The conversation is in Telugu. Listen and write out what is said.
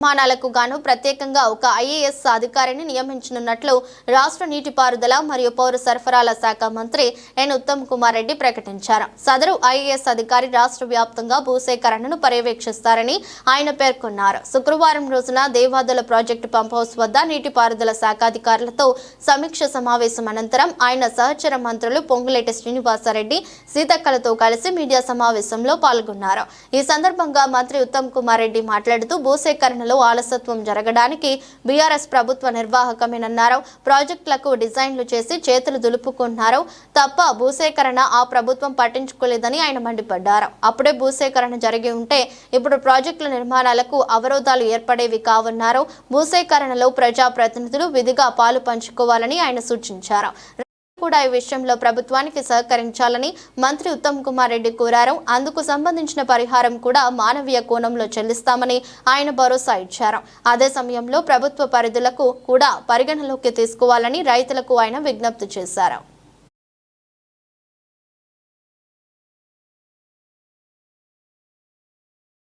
నిర్మాణాలకు గాను ప్రత్యేకంగా ఒక ఐఏఎస్ అధికారిని నియమించనున్నట్లు రాష్ట్ర నీటిపారుదల మరియు పౌర సరఫరాల శాఖ మంత్రి ఎన్ ఉత్తమ్ కుమార్ రెడ్డి ప్రకటించారు. సదరు ఐఏఎస్ అధికారి రాష్ట్ర వ్యాప్తంగా భూసేకరణను పర్యవేక్షిస్తారని ఆయన పేర్కొన్నారు. శుక్రవారం రోజున దేవాదుల ప్రాజెక్టు పంప్ హౌస్ వద్ద నీటిపారుదల శాఖ అధికారులతో సమీక్ష సమావేశం అనంతరం ఆయన సహచర మంత్రులు పొంగులేటి శ్రీనివాసరెడ్డి సీతక్కలతో కలిసి మీడియా సమావేశంలో పాల్గొన్నారు. ఈ సందర్భంగా మంత్రి ఉత్తమ్ కుమార్ రెడ్డి మాట్లాడుతూ భూసేకరణలో ఆలసత్వం జరగడానికి బీఆర్ఎస్ ప్రభుత్వ నిర్వాహకమేనన్నారు. ప్రాజెక్టులకు డిజైన్లు చేసి చేతులు దులుపుకున్నారు. తప్ప భూసేకరణ ఆ ప్రభుత్వం పట్టించుకోలేదని ఆయన మండిపడ్డారు. అప్పుడే భూసేకరణ జరిగి ఉంటే ఇప్పుడు ప్రాజెక్టుల నిర్మాణాలకు అవరోధాలు ఏర్పడేవి కావన్నారు. భూసేకరణలో ప్రజాప్రతినిధులు విధిగా పాలు పంచుకోవాలని ఆయన సూచించారు. కూడా ఈ విషయంలో ప్రభుత్వానికి సహకరించాలని మంత్రి ఉత్తమ్ కుమార్ రెడ్డి కోరారు. అందుకు సంబంధించిన పరిహారం కూడా మానవీయ కోణంలో చెల్లిస్తామని ఆయన భరోసా ఇచ్చారు. అదే సమయంలో ప్రభుత్వ పరిధులకు కూడా పరిగణలోకి తీసుకోవాలని రైతులకు ఆయన విజ్ఞప్తి చేశారు.